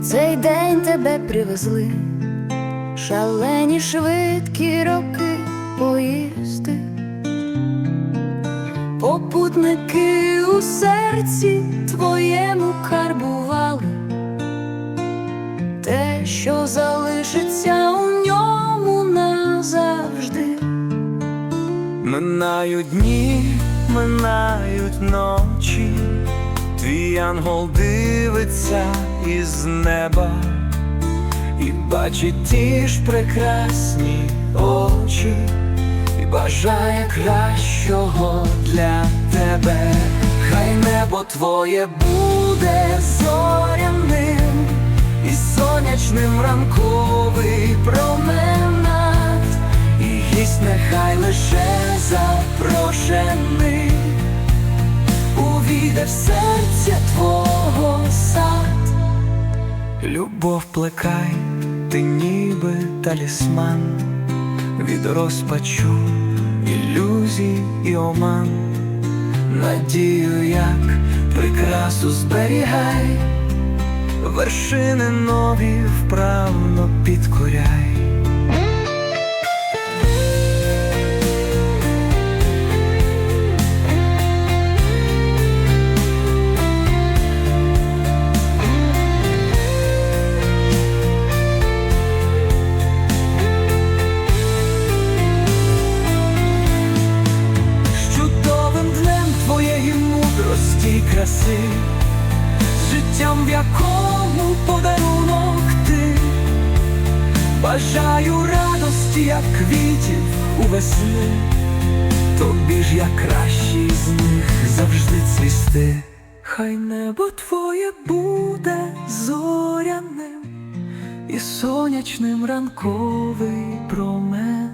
В цей день тебе привезли, шалені швидкі роки поїзди, попутники у серці твоєму карбували, те, що залишиться у ньому назавжди. Минають дні, минають ночі, твій ангел дивиться із неба і бачить ті ж прекрасні очі, і бажає кращого для тебе. Хай небо твоє буде зоряним і сонячним ранковий променад, і гість нехай лише запрошений, увійде в серця твого сад. Любов плекай, ти ніби талісман від розпачу, ілюзій і оман, надію, як прикрасу зберігай, вершини нові вправно підкоряй. Мудрості й краси, з життям, в якому подарунок ти, бажаю радості, як квітів у весни, тобі ж як кращий з них завжди цвісти. Хай небо твоє буде зоряним і сонячним ранковий промен.